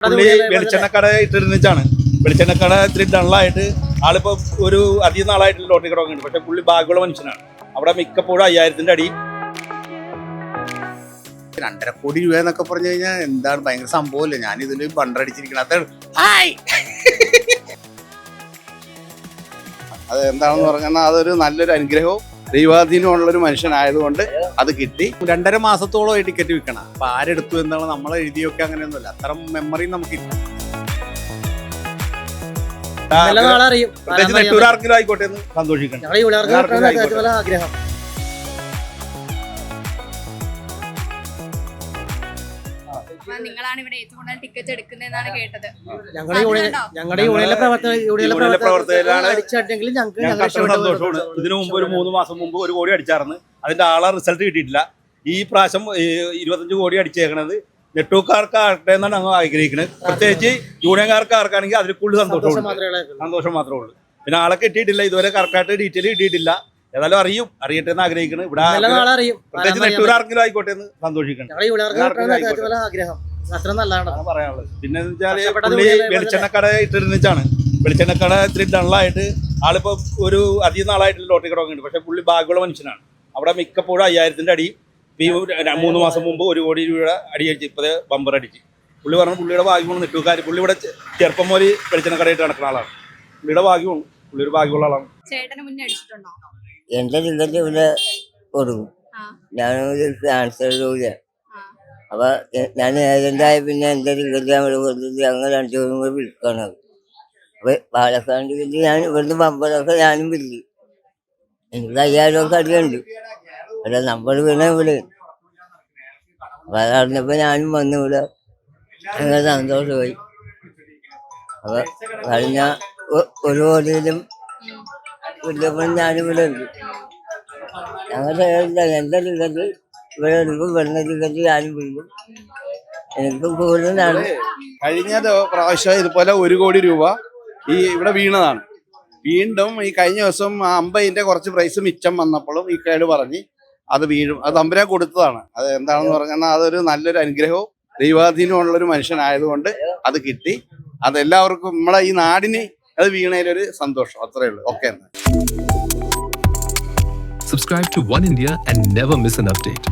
പുള്ളി വെളിച്ചെണ്ണക്കട ഇട്ടിരുന്നിച്ചാണ്. വെളിച്ചെണ്ണക്കട ഇത്തിരി ഡള്ളായിട്ട് ആളിപ്പോ ഒരു അധികം നാളായിട്ട് ലോട്ടറി കട വാങ്ങിയിട്ടുണ്ട്. പക്ഷെ പുള്ളി ഭാഗ്യമുള്ള മനുഷ്യനാണ്. അവിടെ മിക്കപ്പോഴും അയ്യായിരത്തിന്റെ അടി. രണ്ടര കോടി രൂപ എന്നൊക്കെ പറഞ്ഞു കഴിഞ്ഞാൽ എന്താണ് ഭയങ്കര സംഭവമല്ലേ? ഞാൻ ഇതിൽ ബണ്ടടിച്ചിരിക്കണം അതാണ് ഹായ്! അത് എന്താണെന്ന് പറഞ്ഞാൽ അതൊരു നല്ലൊരു അനുഗ്രഹവും ദൈവാധീനമുള്ള ഒരു മനുഷ്യനായതുകൊണ്ട് അത് കിട്ടി. രണ്ടര മാസത്തോളം ഈ ടിക്കറ്റ് വിൽക്കണം. അപ്പൊ ആരെടുത്തു എന്നുള്ള നമ്മൾ എഴുതിയൊക്കെ അങ്ങനെയൊന്നുമില്ല. അത്ര മെമ്മറി നെട്ടൂരാർക്കെങ്കിലും ആയിക്കോട്ടെ എന്ന് സന്തോഷിക്കണം. ആഗ്രഹം. അപ്പൊ നിങ്ങളാണ് ഇവിടെ ഏറ്റവും കൂടുതൽ ടിക്കറ്റ് എടുക്കുന്നതെന്നാണ് കേട്ടത്. ഞങ്ങളുടെ യൂണിയൻ ഞങ്ങളുടെ യൂണിയനിലെ പ്രവർത്തകർ യൂണിയനിലെ പ്രവർത്തകരാണ് അടിച്ചെങ്കിൽ ഞങ്ങൾക്ക് ഞാൻ ഞങ്ങൾ സന്തോഷമാണ്. ഇതിനു മുമ്പ് ഒരു മൂന്ന് മാസം മുമ്പ് ഒരു കോടി അടിച്ചായിരുന്നു അതിന്റെ ആളെ റിസൾട്ട് കിട്ടിയിട്ടില്ല. ഈ പ്രാവശ്യം ഇരുപത്തഞ്ച് കോടി അടിച്ചേക്കണത് നെട്ടൂക്കാർക്ക് ആകട്ടെ എന്നാണ് ഞങ്ങൾ ആഗ്രഹിക്കുന്നത് പ്രത്യേകിച്ച് യൂണിയൻകാർക്ക് ആർക്കാണെങ്കിൽ അതിൽ കൂടുതൽ സന്തോഷം സന്തോഷമുണ്ട്. സന്തോഷം മാത്രമേ ഉള്ളൂ. പിന്നെ ആളെ കിട്ടിയിട്ടില്ല. ഇതുവരെ കറക്റ്റായിട്ട് ഡീറ്റെയിൽ കിട്ടിയിട്ടില്ല. ഏതായാലും അറിയും അറിയട്ടെ എന്ന് ആഗ്രഹിക്കുന്നത് ഇവിടെ പ്രത്യേകിച്ച് നെട്ടൂരാർക്കെങ്കിലും ആയിക്കോട്ടെ എന്ന് സന്തോഷിക്കണം. പറയാനുള്ളത്. പിന്നെ വെച്ചാൽ വെളിച്ചെണ്ണക്കട ഇട്ടിരുന്നിച്ചാണ്. വെളിച്ചെണ്ണക്കട ഇത്തിരി ഡള്ളായിട്ട് ആളിപ്പോ ഒരു അധികം നാളായിട്ട് ലോട്ടറി കട വാങ്ങിയിട്ടുണ്ട് പക്ഷെ പുള്ളി ഭാഗ്യമുള്ള മനുഷ്യനാണ്. അവിടെ മിക്കപ്പോഴും അയ്യായിരത്തിന്റെ അടി ഈ മൂന്ന് മാസം മുമ്പ് ഒരു കോടി രൂപയുടെ അടി അടിച്ച് ഇപ്പത് ബമ്പർ അടിച്ച്. പുള്ളി പറഞ്ഞു പുള്ളിയുടെ ഭാഗ്യമാണ് നെട്ടൂക്കാർ പുള്ളി ഇവിടെ ചെറുപ്പം മുതൽ വെളിച്ചെണ്ണക്കടയിട്ട് നടക്കുന്ന ആളാണ്. പുള്ളിയുടെ ഭാഗ്യമാണ്. പുള്ളി ഒരു ഭാഗ്യമുള്ള ആളാണ്. ചേട്ടനെ മുന്നേ അടിച്ചിട്ടുണ്ടോ? എന്റെ ടിക്കറ്റ് ഇവിടെ കൊടുക്കും. ഞാൻ ഞാനൊരു ട്രാൻസ്ഫർ രോഗിയാണ് അപ്പൊ ഞാൻ ഏജന്റായ പിന്നെ എന്റെ ടിക്കറ്റ് അവിടെ കൊടുത്തത് കൊടുത്തിട്ട് ഞങ്ങൾ രണ്ടുപേരും കൂടെ വിൽക്കണം അപ്പൊ പാലക്കാട് ടിക്കറ്റ് ഞാൻ ഇവിടുന്ന് പമ്പറൊക്കെ ഞാനും വില്ലി എനിക്ക് അയ്യായിരം ഒക്കെ അടിയുണ്ട്. അല്ല നമ്മൾ വീണ ഇവിടെ. അപ്പൊ അതറിഞ്ഞപ്പോ ഞാനും വന്നു ഇവിടെ. ഞങ്ങൾ സന്തോഷമായി. അപ്പൊ കഴിഞ്ഞ ഒരു കോടിയിലും വിളിച്ചപ്പോൾ ഞാനും ഇവിടെ ഉണ്ട്. ഞങ്ങളുടെ എന്റെ ടിക്കറ്റ് ഇവിടെ എടുക്കും വരുന്ന ടിക്കറ്റ് ഞാനും വിളിക്കും എനിക്ക് കൂടുതലാണ്. കഴിഞ്ഞ പ്രാവശ്യം ഇതുപോലെ ഒരു കോടി രൂപ ഈ ഇവിടെ വീണതാണ്. വീണ്ടും ഈ കഴിഞ്ഞ ദിവസം അമ്പതിന്റെ കുറച്ച് പ്രൈസ് മിച്ചം വന്നപ്പോഴും ഈ കേട് പറഞ്ഞ് അത് വീഴും. അത് തമ്പുരാൻ കൊടുത്തതാണ്. അത് എന്താണെന്ന് പറഞ്ഞാൽ അതൊരു നല്ലൊരു അനുഗ്രഹവും ദൈവാധീനമുള്ളൊരു മനുഷ്യനായതുകൊണ്ട് അത് കിട്ടി. അതെല്ലാവർക്കും നമ്മളെ ഈ നാടിന് അത് വീണതിലൊരു സന്തോഷം അത്രേ ഉള്ളൂ okay Subscribe to One India and never miss an update.